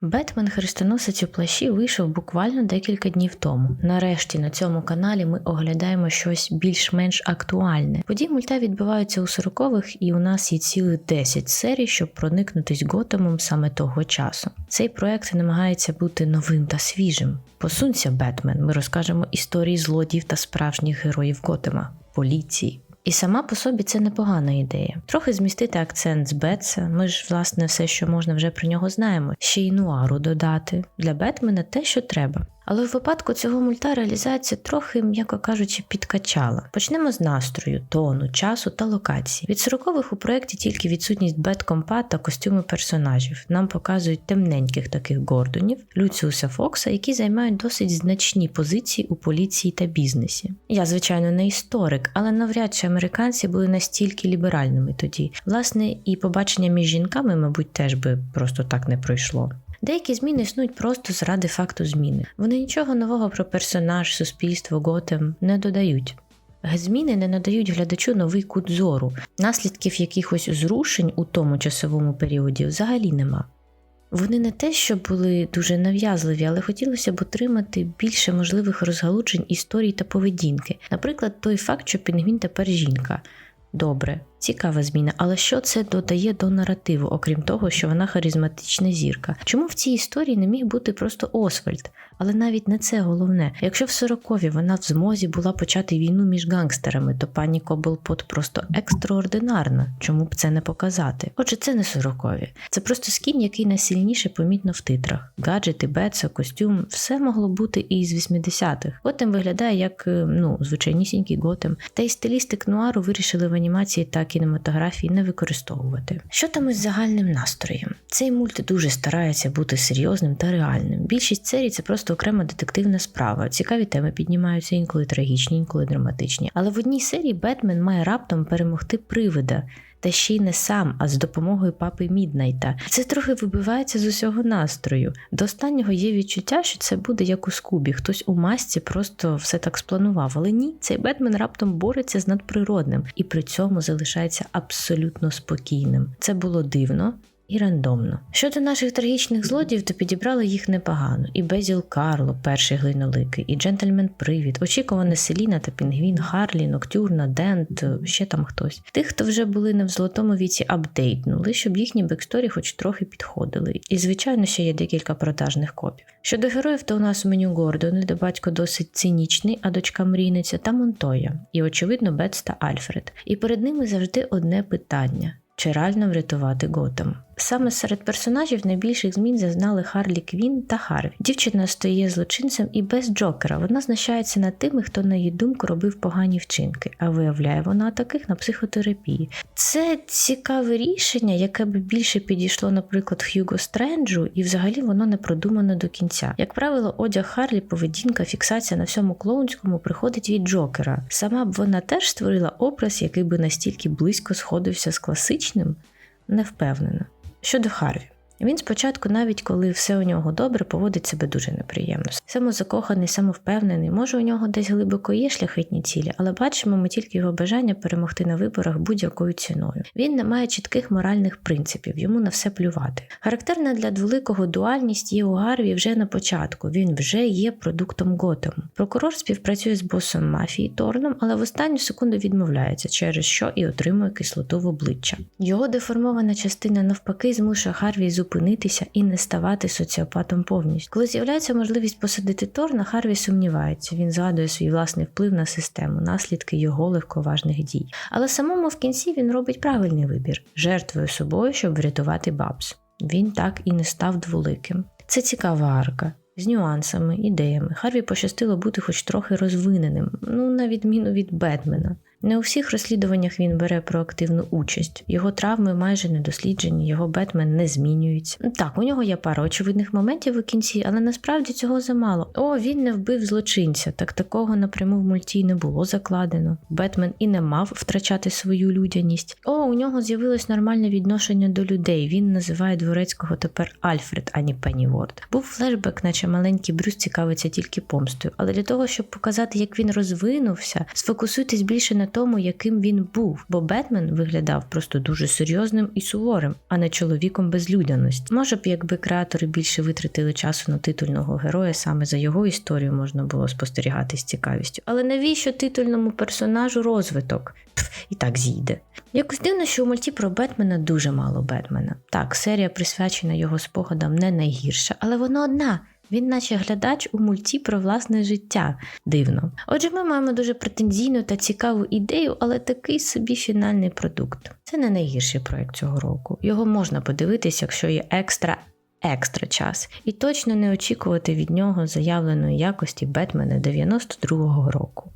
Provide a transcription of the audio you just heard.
Бетмен Хрестоносець у плащі вийшов буквально декілька днів тому. Нарешті на цьому каналі ми оглядаємо щось більш-менш актуальне. Події мульта відбуваються у 40-х, і у нас є цілих 10 серій, щоб проникнутись Готемом саме того часу. Цей проект намагається бути новим та свіжим. Посунься, Бетмен. Ми розкажемо історії злодіїв та справжніх героїв Готема, поліції. І сама по собі це непогана ідея. Трохи змістити акцент з Бетса. Ми ж, власне, все, що можна вже про нього знаємо. Ще й нуару додати для Бетмена те, що треба. Але в випадку цього мульта реалізація трохи, м'яко кажучи, підкачала. Почнемо з настрою, тону, часу та локації. Від 40-х у проєкті тільки відсутність беткомпа та костюми персонажів. Нам показують темненьких таких Гордонів, Люціуса Фокса, які займають досить значні позиції у поліції та бізнесі. Я, звичайно, не історик, але навряд чи американці були настільки ліберальними тоді. Власне, і побачення між жінками, мабуть, теж би просто так не пройшло. Деякі зміни існують просто заради факту зміни. Вони нічого нового про персонаж, суспільство, готем не додають. Зміни не надають глядачу новий кут зору, наслідків якихось зрушень у тому часовому періоді взагалі нема. Вони не те, що були дуже нав'язливі, але хотілося б отримати більше можливих розгалуджень історій та поведінки. Наприклад, той факт, що Пінгвін тепер жінка. Добре, цікава зміна, але що це додає до наративу, окрім того, що вона харизматична зірка? Чому в цій історії не міг бути просто Освальд? Але навіть не це головне. Якщо в 40-ві вона в змозі була почати війну між гангстерами, то пані Коблпот просто екстраординарна. Чому б це не показати? Отже, це не 40-ві. Це просто скін, який найсильніше помітно в титрах. Гаджети, беца, костюм, все могло бути і з 80-х. Готем виглядає як ну, звичайнісінький готем. Та й стилістик нуару вирішили в анімації та кінематографії не використовувати. Що там із загальним настроєм? Цей мульт дуже старається бути серйозним та реальним. Більшість серій це просто окрема детективна справа. Цікаві теми піднімаються інколи трагічні, інколи драматичні. Але в одній серії Бетмен має раптом перемогти привида. Та ще й не сам, а з допомогою папи Міднайта. Це трохи вибивається з усього настрою. До останнього є відчуття, що це буде як у Скубі. Хтось у масці просто все так спланував. Але ні, цей Бетмен раптом бореться з надприродним і при цьому залишається абсолютно спокійним. Це було дивно. І рандомно. Щодо наших трагічних злодіїв, то підібрали їх непогано. І Безіл Карло, перший глиноликий, і Джентльмен Привід, очікуване Селіна та Пінгвін, Харлі, Ноктюрна, Дент, ще там хтось. Тих, хто вже були не в золотому віці, апдейтнули, щоб їхні бексторі хоч трохи підходили. І, звичайно, ще є декілька продажних копів. Щодо героїв, то у нас у меню Гордони, де батько досить цинічний, а дочка мрійниця та Монтоя, і, очевидно, Бетс та Альфред. І перед ними завжди одне питання. Чи реально врятувати Готем? Саме серед персонажів найбільших змін зазнали Харлі Квін та Харві. Дівчина стає злочинцем і без Джокера. Вона знущається над тими, хто, на її думку, робив погані вчинки, а виявляє вона таких на психотерапії. Це цікаве рішення, яке би більше підійшло, наприклад, Х'юго Стренджу, і взагалі воно не продумано до кінця. Як правило, одяг Харлі, поведінка, фіксація на всьому клоунському приходить від Джокера. Сама б вона теж створила образ, який би настільки близько сходився з класичним, не впевнена. Щодо Харві. Він спочатку, навіть коли все у нього добре, поводить себе дуже неприємно. Самозакоханий, самовпевнений, може, у нього десь глибоко є шляхетні цілі, але бачимо ми тільки його бажання перемогти на виборах будь-якою ціною. Він не має чітких моральних принципів, йому на все плювати. Характерна для дволикого дуальність є у Гарві вже на початку. Він вже є продуктом Готему. Прокурор співпрацює з босом мафії Торном, але в останню секунду відмовляється, через що і отримує кислоту в обличчя. Його деформована частина навпаки змушує Харві зупинитися і не ставати соціопатом повністю. Коли з'являється можливість посадити Торна, Харві сумнівається. Він згадує свій власний вплив на систему, наслідки його легковажних дій. Але самому в кінці він робить правильний вибір, жертвує собою, щоб врятувати Бабс. Він так і не став дволиким. Це цікава арка. З нюансами, ідеями. Харві пощастило бути хоч трохи розвиненим, ну на відміну від Бетмена. Не у всіх розслідуваннях він бере проактивну участь. Його травми майже не досліджені, його Бетмен не змінюється. Так, у нього є пара очевидних моментів у кінці, але насправді цього замало. О, він не вбив злочинця, так такого напряму в мульті не було закладено. Бетмен і не мав втрачати свою людяність. О, у нього з'явилось нормальне відношення до людей. Він називає дворецького тепер Альфред, а не Пенніворд. Був флешбек, наче маленький Брюс цікавиться тільки помстою. Але для того, щоб показати, як він розвинувся, сфокусуйтесь більше на тому, яким він був, бо Бетмен виглядав просто дуже серйозним і суворим, а не чоловіком без людяності. Може б, якби креатори більше витратили часу на титульного героя, саме за його історію можна було спостерігати з цікавістю. Але навіщо титульному персонажу розвиток? Пф, і так зійде. Якось дивно, що у мульті про Бетмена дуже мало Бетмена. Так, серія присвячена його спогадам не найгірша, але вона одна. Він, наче глядач у мульті про власне життя. Дивно. Отже, ми маємо дуже претензійну та цікаву ідею, але такий собі фінальний продукт. Це не найгірший проект цього року. Його можна подивитись, якщо є екстра. Екстра час, і точно не очікувати від нього заявленої якості Бетмена 92-го року.